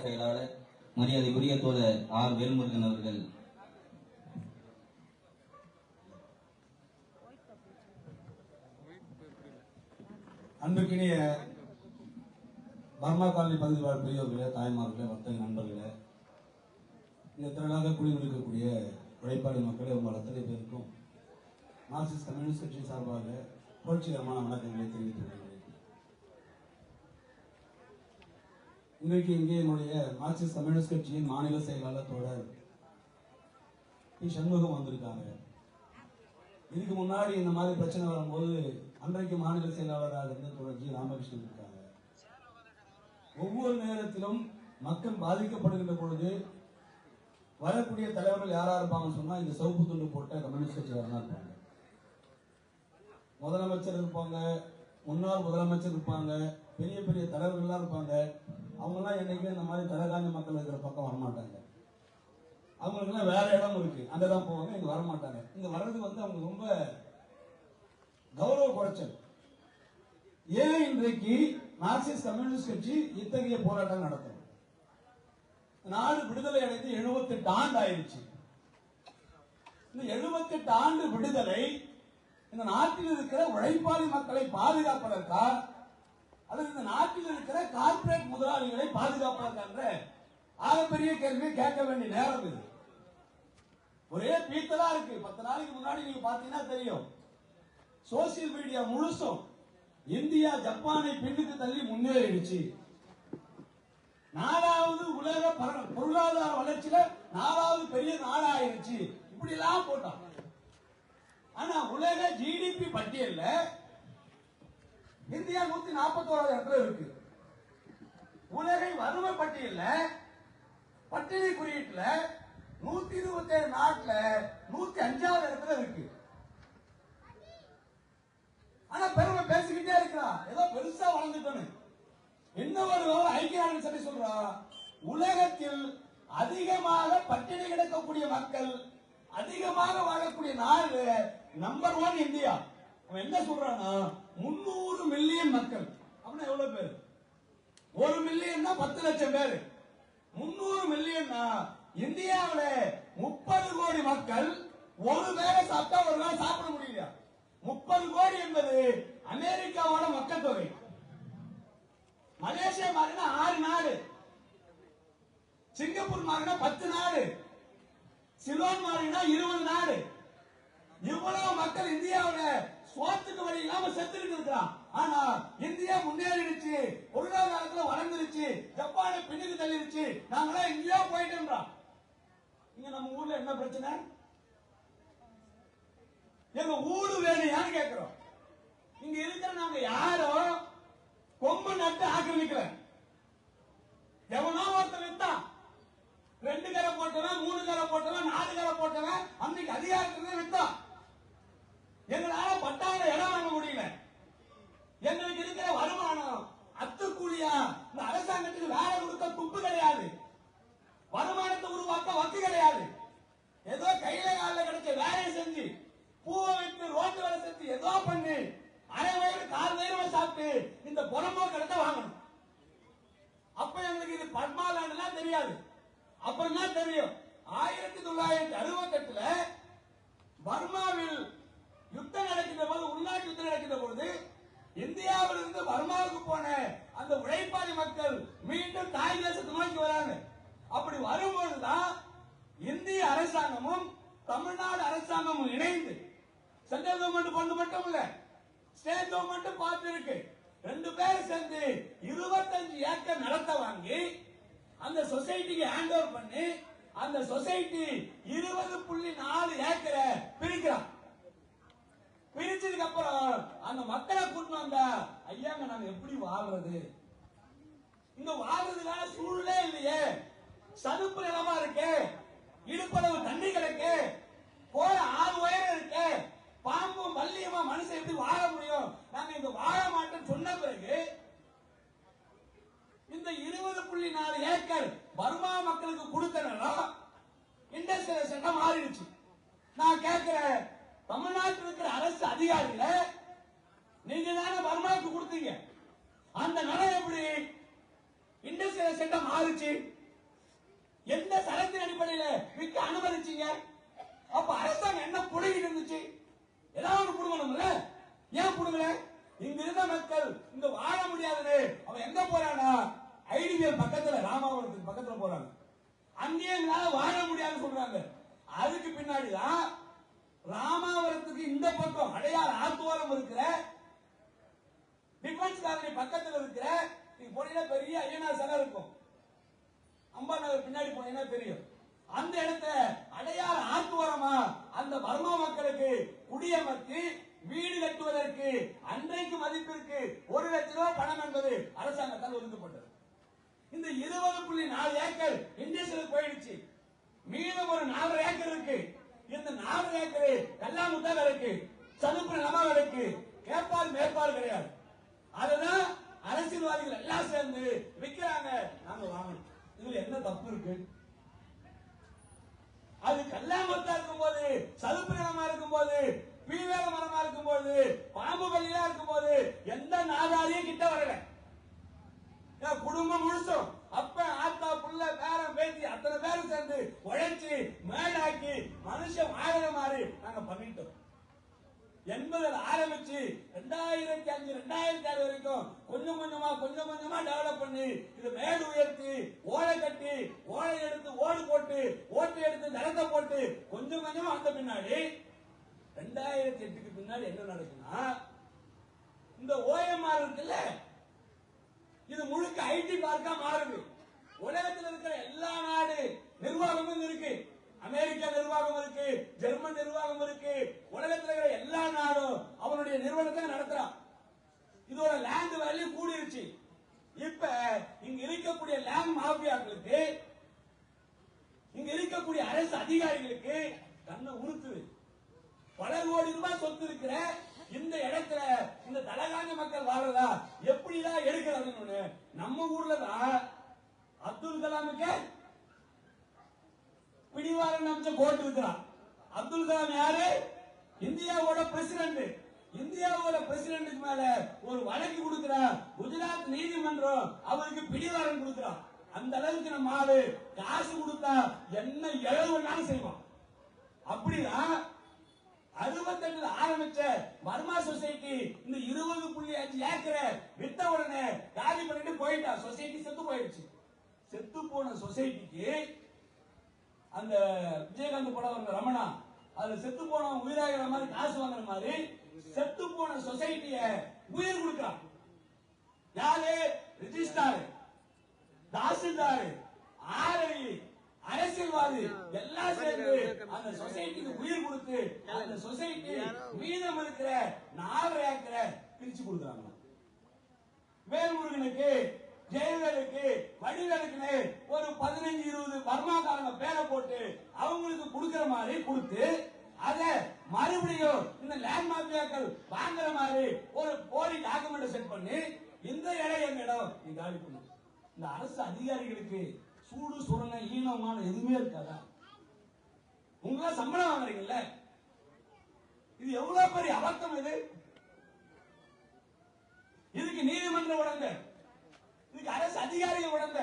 செயலாளர் மரியாதைக்குரிய தோழர் ஆர் வேல்முருகன் அவர்கள். அன்புக்கினிய பர்மா காலனி பகுதி வாழ் பெரியோர்களே தாய்மார்களே வர்த்தக நண்பர்களே இந்த திரளாக குடியிருக்கக்கூடிய உழைப்பாளி மக்களே உங்கள் அத்தனை பேருக்கும் மார்க்சிஸ்ட் கம்யூனிஸ்ட் கட்சி சார்பாக புரட்சிகரமான வணக்கங்களை தெரிவித்துக் இன்றைக்கு இங்கே என்னுடைய மார்க்சிஸ்ட் கம்யூனிஸ்ட் கட்சியின் மாநில செயலாளர் தோழர் பி. சண்முகம் வந்திருக்காங்க. இதுக்கு முன்னாடி இந்த மாதிரி பிரச்சனை வரும்போது அன்றைக்கு மாநில செயலாளராக இருந்த தோழர் ஜி. ராமகிருஷ்ணன் இருக்காங்க. ஒவ்வொரு நேரத்திலும் மக்கள் பாதிக்கப்படுகின்ற பொழுது வரக்கூடிய தலைவர்கள் யாரா இருப்பாங்கன்னு சொன்னா இந்த சவுப்பு துண்டு போட்ட கம்யூனிஸ்ட் கட்சியாரா தான் இருப்பாங்க. முதலமைச்சர் இருப்பாங்க. முன்னாள் முதலமைச்சர் இருப்பாங்க. பெரிய பெரிய தலைவர்கள்லாம் இருப்பாங்க. அவங்கெல்லாம் என்னைக்கும் இந்த மாதிரி தலைகாஞ்ச மக்கள் இருக்கிற பக்கம் வரமாட்டாங்க. அவங்களுக்குலாம் வேற இடம் இருக்கு. அங்கதான் போவாங்க இங்கே வர மாட்டாங்க வர்றது வந்து அவங்க ரொம்ப கௌரவ குறைச்சல். ஏன் இன்றைக்கு மார்க்சிஸ்ட் கம்யூனிஸ்ட் கட்சி இத்தகைய போராட்டம் நடத்தும்? நாடு விடுதலை அடைந்து 78 ஆண்டு ஆயிடுச்சு. இந்த 78 ஆண்டு விடுதலை இந்த நாட்டில் இருக்கிற உழைப்பாளி மக்களை பாதுகாப்பதற்காக அல்லது இந்த நாட்டில் இருக்கிற கார்ப்பரேட் முதலாளிகளை பாதுகாப்பதற்கா என்ற ஆகப்பெரிய கேள்வியை கேட்க வேண்டிய நேரம் இது. ஒரே பீத்தலா இருக்கு. பத்து நாளைக்கு முன்னாடி நீங்க பாத்தீங்கன்னா தெரியும். சோசியல் மீடியா முழுசும் இந்தியா ஜப்பானை பின்னுக்கு தள்ளி முன்னேறிடுச்சு. நாலாவது உலக பர- பொருளாதார வளர்ச்சியில நாலாவது பெரிய நாடாயிருச்சு. இப்படி எல்லாம் போட்டான் ஆனா உலக ஜிடிபி பட்டியல்ல இந்தியா நூத்தி நாற்பத்தோராவது இடத்துல இருக்கு. உலகை வறுமை பட்டியல பட்டியலை குறியீட்டுல நூத்தி இருபத்தி ஏழு நாட்டுல நூத்தி அஞ்சாவது இடத்துல இருக்கு. ஆனா பெருமை பேசிக்கிட்டே இருக்கிறான் ஏதோ பெருசா வளர்ந்துட்டோன்னு. என்ன ஒரு ஐக்கிய நாடுகள் சபை சொல்றா? உலகத்தில் அதிகமாக பட்டினி கிடக்கக்கூடிய மக்கள் அதிகமாக வாழக்கூடிய நாடு நம்பர் ஒன் இந்தியா. அவன் என்ன சொல்றான்னா முன்னூறு மில்லியன் மக்கள். அப்படின்னா எவ்வளவு பேர்? ஒரு மில்லியன்னா பத்து லட்சம் பேர். முன்னூறு மில்லியன்னா இந்தியாவில முப்பது கோடி மக்கள் ஒரு வேலை சாப்பிட்டா ஒரு வேலை சாப்பிட முடியல முப்பது கோடி என்பது அமெரிக்காவோட மக்கள் தொகை மலேசியா மாறினா ஆறு நாடு. சிங்கப்பூர் மாறினா பத்து நாடு. சிலோன் மாறினா இருபது நாடு. இவ்வளவு மக்கள் இந்தியாவில சோத்துக்கு வழி இல்லாம செத்துக்கிட்டு இருக்கிறான். ஆனா இந்தியா முன்னேறிடுச்சு பொருளாதாரத்துல வளர்ந்துருச்சு ஜப்பான பின்னுக்கு தள்ளிடுச்சு நாங்களாம் எங்கேயோ போயிட்டோம்ன்றோம் இங்க நம்ம ஊர்ல என்ன பிரச்சனை? எங்க ஊடு வேணையான்னு கேட்கிறோம் இங்க இருக்கிற நாங்க யாரும் கொம்பு நட்டு ஆக்கிரமிக்கல. எவனோ ஒருத்தர் வித்தான். ரெண்டு கரை போட்டவன் மூணு கரை போட்டவன் நாலு கரை போட்டவன் அன்னைக்கு அதிகாரத்துல வித்தான். எங்களால பட்டாள இடம் வாங்க முடியல. எங்களுக்கு இருக்கிற வருமானம் அத்துக்கூலியா இந்த அரசாங்கத்துக்கு வேலை கொடுக்க துப்பு கிடையாது. வருமானத்தை உருவாக்க வக்கு கிடையாது. ஏதோ கையில காலில் கிடைச்ச வேலையை செஞ்சு பூவை வைத்து ரோட்டு வேலை செஞ்சு ஏதோ பண்ணு அரை வயிறு கால் வயிறு சாப்பிட்டு இந்த புறம்போ கிடத்த வாங்கணும். அப்ப எங்களுக்கு இது பத்மாலாண்டுலாம் தெரியாது. அப்புறம் தான் தெரியும்? ஆயிரத்தி தொள்ளாயிரத்தி அறுபத்தி எட்டுல இந்தியாவிலிருந்து பர்மாவுக்கு போன அந்த உழைப்பாளி மக்கள் மீண்டும் தாய் தேசத்தை நோக்கி வராங்க. அப்படி வரும்பொழுதுதான் இந்திய அரசாங்கமும் தமிழ்நாடு அரசாங்கமும் இணைந்து சென்ட்ரல் கவர்மெண்ட் கொண்டு மட்டும் இல்ல ஸ்டேட் கவர்மெண்ட் பார்த்து இருக்கு ரெண்டு பேரும் சேர்ந்து இருபத்தஞ்சு ஏக்கர் நிலத்தை வாங்கி அந்த சொசைட்டிக்கு ஹேண்ட் ஓவர் பண்ணி அந்த சொசைட்டி இருபது புள்ளி நாலு ஏக்கரை பிரிக்கிறான் பிரிச்சதுக்கு அப்புறம் அந்த மக்களை கூட்டு வந்த ஐயாங்க நாங்க எப்படி வாழ்றது? இங்க வாழ்றதுக்கான சூழ்நிலை இல்லையே. சதுப்பு நிலமா இருக்கு இடுப்பளவு தண்ணி கிடக்கு போற ஆறு உயரம் இருக்கு பாம்பும் வள்ளியுமா மனுஷன் எப்படி வாழ முடியும் நாங்க இங்க வாழ மாட்டோம்னு சொன்ன பிறகு இந்த இருபது புள்ளி நாலு ஏக்கர் பர்மா மக்களுக்கு கொடுத்த நிலம் இண்டஸ்ட்ரியல் சட்டம் மாறிடுச்சு நான் கேட்கிறேன் தமிழ்நாட்டில் இருக்கிற அரசு அதிகாரிகள நீங்க தானே பர்மாவுக்கு கொடுத்தீங்க அந்த நிலம் எப்படி இண்டஸ்ட்ரியல் எஸ்டேட்டா மாறுச்சு எந்த சரத்தின் அடிப்படையில விற்க அனுமதிச்சீங்க அப்ப அரசாங்கம் என்ன புடுங்கிட்டு இருந்துச்சு ஏதாவது ஒண்ணு புடுங்கணும்ல ஏன் புடுங்கல இங்க இருந்த மக்கள் இங்க வாழ முடியாதது அவன் எங்க போறானா ஐடிபிஎல் பக்கத்துல ராமாவரத்துக்கு பக்கத்துல போறாங்க அங்கேயே எங்களால வாழ முடியாதுன்னு சொல்றாங்க அதுக்கு பின்னாடிதான் ராமாவரத்துக்கு இந்த பக்கம் அடையார் ஆத்துவாரம் இருக்கிற டிஃபென்ஸ் காலனி பக்கத்துல இருக்கிற நீங்க போனீங்கன்னா பெரிய ஐயனார் சிலை இருக்கும் அம்பா நகர் பின்னாடி போனீங்கன்னா தெரியும் அந்த இடத்த அடையார் ஆத்துவாரமா அந்த பர்மா மக்களுக்கு குடியமர்த்தி வீடு கட்டுவதற்கு அன்றைக்கு மதிப்பிற்கு ஒரு லட்சம் ரூபாய் பணம் என்பது அரசாங்கத்தால் ஒதுக்கப்பட்டது இருபது புள்ளி நாலு ஏக்கர் இண்டஸ்ட்ரியல் போயிடுச்சு. மீதம் ஒரு நாலரை ஏக்கர் இருக்கு. இந்த நாலு ஏக்கர் கல்லாமுத்தால இருக்கு. சதுப்பு நிலமா இருக்கு. கேட்பார் மேற்பால் கிடையாது. அதுதான் அரசியல்வாதிகள் எல்லாம் சேர்ந்து விக்கிறாங்க. நாங்க வாங்கணும். இதுல என்ன தப்பு இருக்கு? அது கல்லாமத்தா இருக்கும்போது சதுப்பு நிலமா இருக்கும் போது பீவேல மரமா இருக்கும்போது பாம்பு பள்ளியா இருக்கும்போது எந்த நாதாரியும் கிட்ட வரல. குடும்பம் முழுசும்? அப்ப ஆத்தா புள்ள பேரம் பேசி அத்தனை பேரும் சேர்ந்து உழைச்சு மேடாக்கி மனுஷன் வாழற மாதிரி நாங்க பண்ணிட்டோம் எண்பதில் ஆரம்பிச்சு ரெண்டாயிரத்தி அஞ்சு ரெண்டாயிரத்தி ஆறு வரைக்கும் கொஞ்சம் கொஞ்சமா கொஞ்சம் கொஞ்சமா டெவலப் பண்ணி இது மேடு உயர்த்தி ஓலை கட்டி ஓலை எடுத்து ஓடு போட்டு ஓட்டு எடுத்து நிலத்தை போட்டு கொஞ்சம் கொஞ்சமா வந்த பின்னாடி ரெண்டாயிரத்தி எட்டுக்கு பின்னாடி என்ன நடக்குன்னா இந்த ஓஎம்ஆர் இருக்குல்ல இது முழுக்க ஐடி பார்க்கா மாறுது உலகத்தில் இருக்கிற எல்லா நாடு நிர்வாகமும் இருக்கு. அமெரிக்கா நிர்வாகம் இருக்கு ஜெர்மன் நிர்வாகம் இருக்கு. உலகத்தில் இருக்கிற எல்லா நாடும் அவனுடைய நிறுவனத்தை நடத்துறான் இதோட லேண்ட் வேல்யூ கூடிருச்சு. இப்ப இங்க இருக்கக்கூடிய லேண்ட் மாஃபியாக்களுக்கு இங்க இருக்கக்கூடிய அரசு அதிகாரிகளுக்கு கண்ணை உறுத்துது பல கோடி ரூபாய் சொத்து இருக்கிற இந்த இடத்துல இந்த தலகாஞ்ச மக்கள் வாழ்றதா எப்படிதான் எடுக்கிறாங்கன்னு நம்ம ஊர்ல தான் அப்துல் கலாமுக்கு பிடிவாரன் அமைச்ச கோர்ட் இருக்கிறான். அப்துல் கலாம் யாரு? இந்தியாவோட பிரசிடண்ட் இந்தியாவோட பிரசிடண்ட்டுக்கு மேல ஒரு வழக்கு கொடுக்கிறார் குஜராத் நீதிமன்றம் அவருக்கு பிடிவாரன் கொடுக்கிறான் அந்த அளவுக்கு நம்ம ஆளு காசு கொடுத்தா என்ன இழவு வேணாலும் செய்வான். அப்படிதான் அறுபத்தெட்டுல ஆரம்பிச்ச வர்மா சொசைட்டி இந்த இருபது புள்ளி அஞ்சு ஏக்கரை வித்த உடனே காலி பண்ணிட்டு போயிட்டா. சொசைட்டி செத்து போயிடுச்சு. செத்து போன சொசைட்டிக்கு அந்த விஜயகாந்த் படம் வந்த ரமணா அதுல செத்து போன உயிராகிற மாதிரி காசு வாங்குற மாதிரி செத்து போன சொசைட்டிய உயிர் கொடுக்கிறான். யாரு? ரிஜிஸ்டார். தாசில்தார். ஆர்ஐ அரசியல்வாதி. எல்லாம் சேர்ந்து அந்த சொசைட்டிக்கு உயிர் அந்த சொசைட்டி மீதம் இருக்கிற நாலு ஏக்கரை பிரிச்சு கொடுக்குறாங்க. வேல்முருகனுக்கு ஜெயலலிதாவுக்கு வடிவேலுக்குன்னு ஒரு பதினஞ்சு இருபது பர்மாக்காரங்க பேரை போட்டு அவங்களுக்கு கொடுக்கிற மாதிரி கொடுத்து அத மறுபடியும் இந்த லேண்ட் மாஃபியாக்கள் வாங்குற மாதிரி ஒரு போலி டாக்குமெண்ட் செட் பண்ணி இந்த இடம் எங்க இடம் நீ காலி பண்ணும் இந்த அரசு அதிகாரிகளுக்கு சூடு சுரண ஈனமான எதுவுமே இருக்காதா? உங்களா சம்பளம் வாங்குறீங்கல்ல? இது எவ்வளவு பெரிய அபத்தம் இது? இதுக்கு நீதிமன்றம் உடந்த இதுக்கு அரசு அதிகாரிகள் உடந்த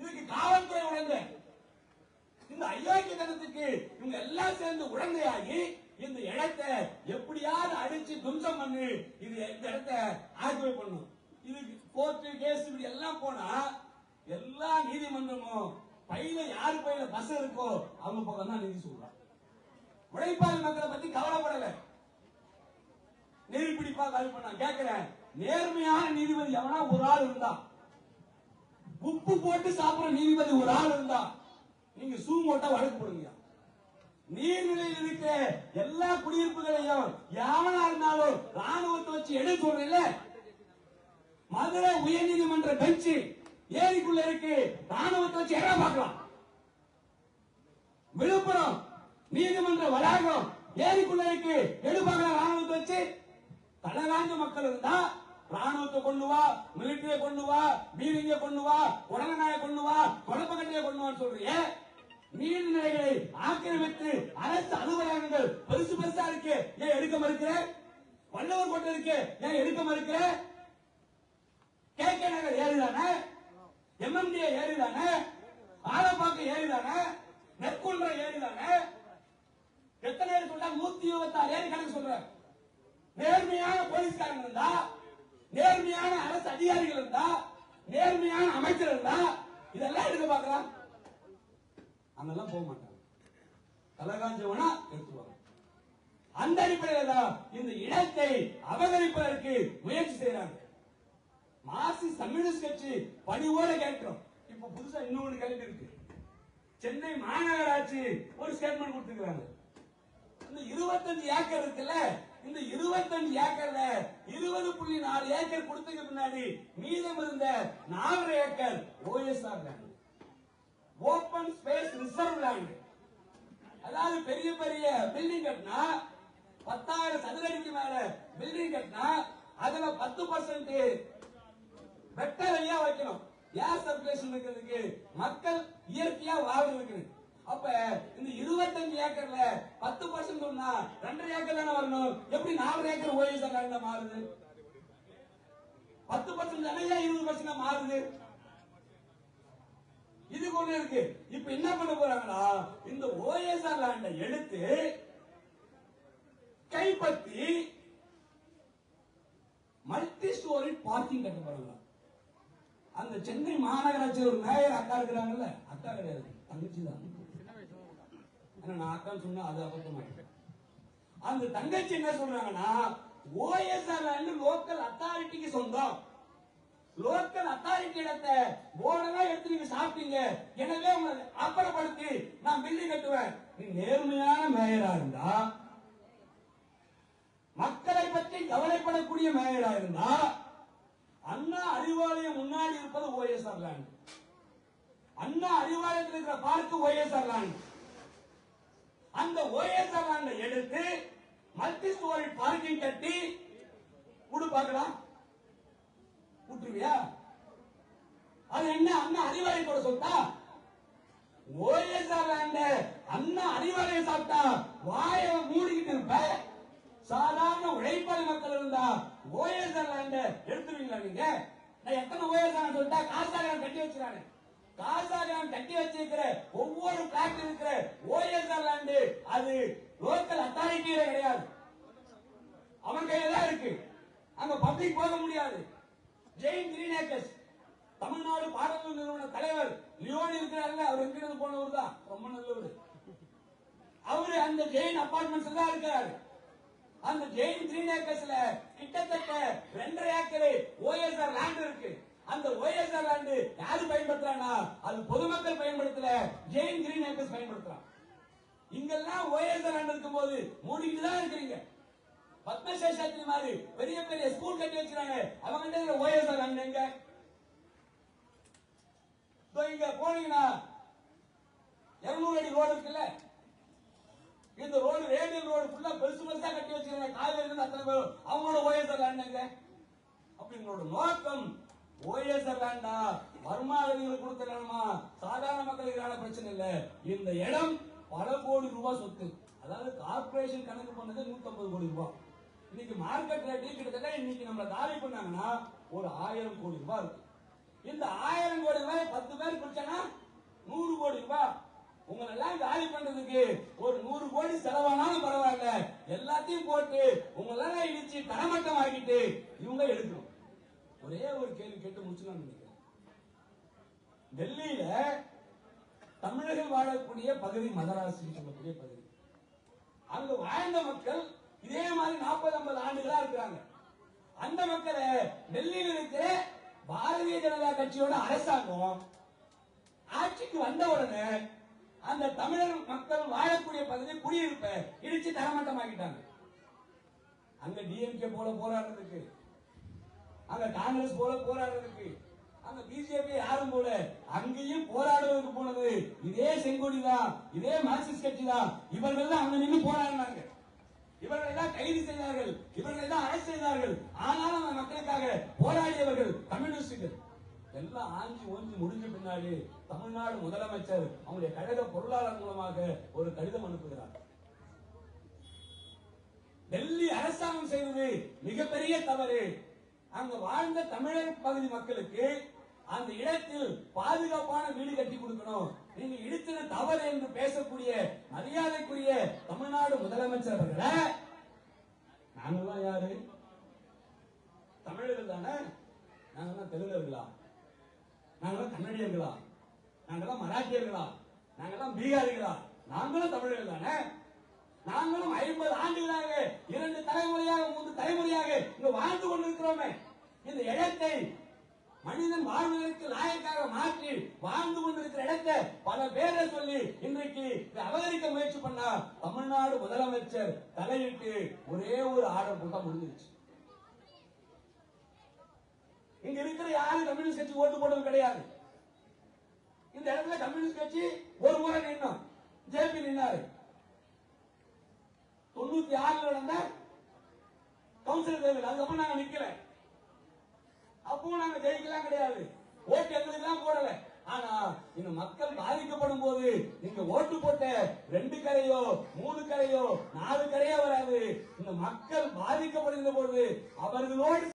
இதுக்கு காவல்துறை உடந்த இந்த அயோக்கிய அயோக்கியத்தனத்துக்கு இவங்க எல்லாம் சேர்ந்து உடந்தையாகி இந்த இடத்தை எப்படியாவது அடிச்சு தும்சம் பண்ணு இது இந்த இடத்தை ஆக்குவை பண்ணும் இதுக்கு கோர்ட்டு கேஸ் இப்படி எல்லாம் போனா எல்லா நீதிமன்றமும் பையில யாரு பையில பஸ் இருக்கோ அவங்க பக்கம் தான் நீதி சொல்றாங்க. உழைப்பாளி மக்களை பத்தி கவலைப்படல. நெருப்பிடிப்பா கால் பண்ண. கேட்கிறேன். நேர்மையான நீதிபதி எவனா? ஒரு ஆள் இருந்தா. உப்பு போட்டு சாப்பிடுற நீதிபதி ஒரு ஆள் இருந்தா. நீங்க சூ போட்டா வழக்கு போடுங்க நீர்நிலையில் இருக்கிற எல்லா குடியிருப்புகளையும் யாவனா இருந்தாலும் ராணுவத்தை வச்சு எடு சொல்றீங்கள மதுரை உயர்நீதிமன்ற பெஞ்சு ஏரிக்குள்ள இருக்கு. ராணுவத்தை வச்சு என்ன பார்க்கலாம்? விழுப்புரம் நீதிமன்ற வளாகம் ஏரிக்குள்ள இருக்கு. எடு ராணுவத்தை வச்சு? தலகாஞ்ச மக்கள் இருந்தா ராணுவத்தை கொண்டு வா மிலிட்டரிய கொண்டு வா பீரிங்க கொண்டு வா உடனநாய கொண்டு வா கொடப்பக்கட்டைய கொண்டு வான்னு சொல்றீங்க நீர்நிலைகளை ஆக்கிரமித்து அரசு அலுவலகங்கள் பெருசு பெருசா இருக்கு. ஏன் எடுக்க மறுக்கிற? வல்லவர் கோட்டை இருக்கு. ஏன் எடுக்க மறுக்கிற? கே கே நகர் ஏழுதானே எம்எம்டிஏ ஏரி தானே ஆலப்பாக்கம் ஏரி தானே நெற்குன்றம் ஏரி தானே எத்தனை பேர் சொல்றா நூத்தி இருபத்தாறு ஏரி கணக்கு சொல்ற நேர்மையான போலீஸ்காரங்க இருந்தா நேர்மையான அரசு அதிகாரிகள் இருந்தா நேர்மையான அமைச்சர் இருந்தா இதெல்லாம் எடுக்க பார்க்கலாம்? அங்கெல்லாம் போக மாட்டாங்க. தலகாஞ்சவனா எடுத்துவாங்க அந்த அடிப்படையில் தான் இந்த இடத்தை அபகரிப்பதற்கு முயற்சி செய்யறாங்க மார்க்சிஸ்ட் கம்யூனிஸ்ட் கட்சி பணிவோட கேட்கிறோம். இப்ப புதுசா இன்னொன்னு கேள்வி இருக்கு. சென்னை மாநகராட்சி ஒரு ஸ்டேட்மெண்ட் கொடுத்துருக்காங்க இந்த 25 ஏக்கர் இருக்குல்ல இந்த 25 ஏக்கர்ல இருபது புள்ளி நாலு ஏக்கர் கொடுத்ததுக்கு பின்னாடி மீதம் இருந்த நாலரை acre OSR land open space reserve land அதாவது பெரிய பெரிய பில்டிங் கட்டினா பத்தாயிரம் சதுரடிக்கு மேல பில்டிங் கட்டினா அதுல பத்து பர்சன்ட் வெட்டரையா வைக்கணும். ஏர் சர்க்குலேஷன் இருக்கிறதுக்கு மக்கள் இயற்கையா வாழ்றதுக்கு அப்ப இந்த 25 ஏக்கர்ல பத்து பர்சன்ட் சொன்னா ரெண்டரை ஏக்கர் தானே வரணும்? எப்படி நாலு ஏக்கர் ஓஎஸ்ஆர் லேண்ட்ல மாறுது? பத்து பர்சன்ட் தானே இருபது பர்சன்ட் மாறுது? இது கொண்டு இருக்கு. இப்ப என்ன பண்ண போறாங்கன்னா இந்த ஓஎஸ்ஆர் லேண்ட எடுத்து கைப்பற்றி மல்டி ஸ்டோரி பார்க்கிங் கட்ட போறாங்க அந்த சென்னை மாநகராட்சி ஒரு மேயர் அக்கா இருக்கிறாங்கல்ல அக்கா கிடையாது தங்கச்சி தான். ஆனா நான் அதான் சொன்னா அது அபத்தமாயிடும் அந்த தங்கச்சி என்ன சொல்றாங்கன்னா ஓஎஸ்ஆர் லோக்கல் அத்தாரிட்டிக்கு சொந்தம். லோக்கல் அத்தாரிட்டி இடத்தை போர்டெல்லாம் எடுத்து நீங்க சாப்பிட்டீங்க. எனவே உங்களை அப்புறப்படுத்தி நான் பில்லு கட்டுவேன். நீ நேர்மையான மேயரா இருந்தா மக்களை பற்றி கவலைப்படக்கூடிய மேயரா இருந்தா அண்ணா அறிவாலயம் முன்னாடி இருப்பது ஓஎஸ்ஆர் லேண்ட் அண்ணா அறிவாலயத்தில் இருக்கிற பார்க்கு ஓஎஸ்ஆர் லேண்ட் அந்த ஓஎஸ்ஆர் லேண்டை எடுத்து மல்டி ஸ்டோரி பார்க்கிங் கட்டி கூடு பார்க்கலாம். விட்டுருவியா அது என்ன அண்ணா கூட சொத்தா ஓஎஸ்ஆர் லேண்ட அண்ணா அறிவாளை சாப்பிட்டா வாய மூடிக்கிட்டு இருப்ப? சாதாரண உழைப்பாளி மக்கள் இருந்தா ஓஎஸ்ஆர் லேண்ட எடுத்துருவீங்களா நீங்க? நான் எத்தனை ஓஎஸ்ஆர் சொல்லிட்டா? காசாக கட்டி வச்சிருக்காங்க காசாகரம் கட்டி வச்சிருக்கிற ஒவ்வொரு பிளாட் இருக்கிற ஓஎஸ்ஆர் லேண்டு அது லோக்கல் அத்தாரிட்டியில கிடையாது. அவன் கையில தான் இருக்கு. அங்க பப்ளிக் போக முடியாது. ஜெயின் கிரீன் ஏக்கர்ஸ் தமிழ்நாடு பாடநூல் நிறுவன தலைவர் லியோன் இருக்கிறாருல அவர் எங்கிருந்து போனவர் தான்? ரொம்ப நல்லவர். அவரு அந்த ஜெயின் அபார்ட்மெண்ட்ஸ் தான் இருக்கிறாரு. அந்த ஜெயின் கிரீன் ஏக்கர்ஸ்ல கிட்டத்தட்ட ரெண்டரை ஏக்கர் ஓஎஸ்ஆர் லேண்ட் இருக்கு. அந்த ஓஎஸ்ஆர் லேண்ட் யாரு பயன்படுத்துறாங்கன்னா? அது பொதுமக்கள் பயன்படுத்தல. ஜெயின் கிரீன் ஏக்கர்ஸ் பயன்படுத்துறான் இங்கெல்லாம் ஓஎஸ்ஆர் லேண்ட் இருக்கும்போது மூடிக்கிட்டு தான் இருக்கிறீங்க. பத்மசேஷாத்திரி மாதிரி பெரிய பெரிய ஸ்கூல் கட்டி வச்சிருக்காங்க அவங்க ஓஎஸ்ஆர் லேண்ட் எங்க? இதோ இங்க போனீங்கன்னா இருநூறு அடி ரோடு இருக்குல்ல? இந்த ரோடு ரேடியல் ரோடு ஃபுல்லா பெருசு பெருசா கட்டி வச்சிருக்காங்க காவேரி அத்தனை பேரும். அவங்களோட ஓஎஸ்ஆர் லேண்ட் எங்க? அப்ப நோக்கம் ஓஎஸ்ஆர் லேண்டா வருமானங்களுக்கு கொடுத்த இடமா சாதாரண மக்களுக்கான பிரச்சனை இல்ல. இந்த இடம் பல கோடி ரூபாய் சொத்து. அதாவது கார்பரேஷன் கணக்கு பண்ணது 150 கோடி ரூபாய் இன்னைக்கு மார்க்கெட் ரேட் கிட்டத்தட்ட இன்னைக்கு நம்மள காலி பண்ணாங்கன்னா ஒரு ஆயிரம் கோடி ரூபாய் இருக்கு. இந்த ஆயிரம் கோடி ரூபாய் பத்து பேர் குடிச்சானா நூறு கோடி ரூபாய் உங்களை எல்லாம் காலி பண்றதுக்கு ஒரு நூறு கோடி செலவானாலும் பரவாயில்ல. எல்லாத்தையும் போட்டு உங்களெல்லாம் இடிச்சு தரமட்டம் ஆக்கிட்டு இவங்க எடுக்கணும். ஒரே ஒரு கேள்வி கேட்டு முடிச்சுலாம் நினைக்கிறேன். டெல்லியில தமிழர்கள் வாழக்கூடிய பகுதி மதராசி சொல்லக்கூடிய பகுதி. அங்க வாழ்ந்த மக்கள் இதே மாதிரி நாற்பது ஐம்பது ஆண்டுகளா இருக்கிறாங்க. அந்த மக்களை டெல்லியில் இருக்கிற பாரதிய ஜனதா கட்சியோட அரசாங்கம் ஆட்சிக்கு வந்த உடனே அந்த தமிழர் மக்கள் வாழக்கூடிய பகுதி குடியிருப்ப இடிச்சு தரமட்டமாக்கிட்டாங்க. அங்க டிஎம்கே போல போராடுறதுக்கு அங்க காங்கிரஸ் போல போராடுறதுக்கு அங்க பிஜேபி யாரும் போல. அங்கேயும் போராடுவதற்கு போனது இதே செங்கோடி தான் இதே மார்க்சிஸ்ட் கட்சி தான். இவர்கள் தான் அங்க நின்று போராடினாங்க. இவர்களை தான் கைது செய்தார்கள். இவர்களை தான் அரசு செய்தார்கள். ஆனாலும் அந்த மக்களுக்காக போராடியவர்கள் கம்யூனிஸ்டுகள். எல்லாம் ஆஞ்சி ஓஞ்சி முடிஞ்ச பின்னாடி தமிழ்நாடு முதலமைச்சர் அவங்களுடைய கழக பொருளாளர் மூலமாக ஒரு கடிதம் அனுப்புகிறார். டெல்லி அரசாங்கம் செய்வது மிகப்பெரிய தவறு. அங்க வாழ்ந்த தமிழர் பகுதி மக்களுக்கு அந்த இடத்தில் பாதுகாப்பான வீடு கட்டி கொடுக்கணும். நீங்க இடிச்சது தவறு என்று பேசக்கூடிய மரியாதைக்குரிய தமிழ்நாடு முதலமைச்சர் அவர்களை நாங்கெல்லாம் யாரு? தமிழர்கள் தானே? நாங்கெல்லாம் தெலுங்கர்களா? நாங்கெல்லாம் கன்னடியர்களா? நாங்கெல்லாம் மராட்டியர்களா? நாங்கெல்லாம் பீகாரிகளா? நாங்களும் தமிழர்கள் தானே? நாங்களும் ஐம்பது ஆண்டுகளாக இரண்டு தலைமுறையாக மூன்று தலைமுறையாக இங்க வாழ்ந்து கொண்டிருக்கிறோமே. இந்த இடத்தை மனிதன் வாழ்வதற்கு நாயக்காக மாற்றி வாழ்ந்து கொண்டிருக்கிற இடத்தை பல பேரை சொல்லி இன்றைக்கு அபகரிக்க முயற்சி பண்ணா தமிழ்நாடு முதலமைச்சர். தலையிட்டு ஒரே ஒரு ஆர்டர் போட்டா முடிஞ்சிருச்சு. இங்க இருக்கிற யாரும் கம்யூனிஸ்ட் கட்சி ஓட்டு போட்டது கிடையாது. இந்த இடத்துல கம்யூனிஸ்ட் கட்சி ஒரு முறை நின்னோம் ஜேபி நின்னாரு. தொண்ணூத்தி ஆறுல நடந்த கவுன்சிலர் தேர்தல் அதுக்கப்புறம் நாங்க நிக்கல. அப்பவும் நாங்க ஜெயிக்கலாம் கிடையாது. ஓட்டு எங்களுக்கு தான் போடல. ஆனா இந்த மக்கள் பாதிக்கப்படும் போது நீங்க ஓட்டு போட்ட ரெண்டு கரையோ மூணு கரையோ நாலு கரையோ வராது. இந்த மக்கள் பாதிக்கப்படுகிற போது அவர்களோடு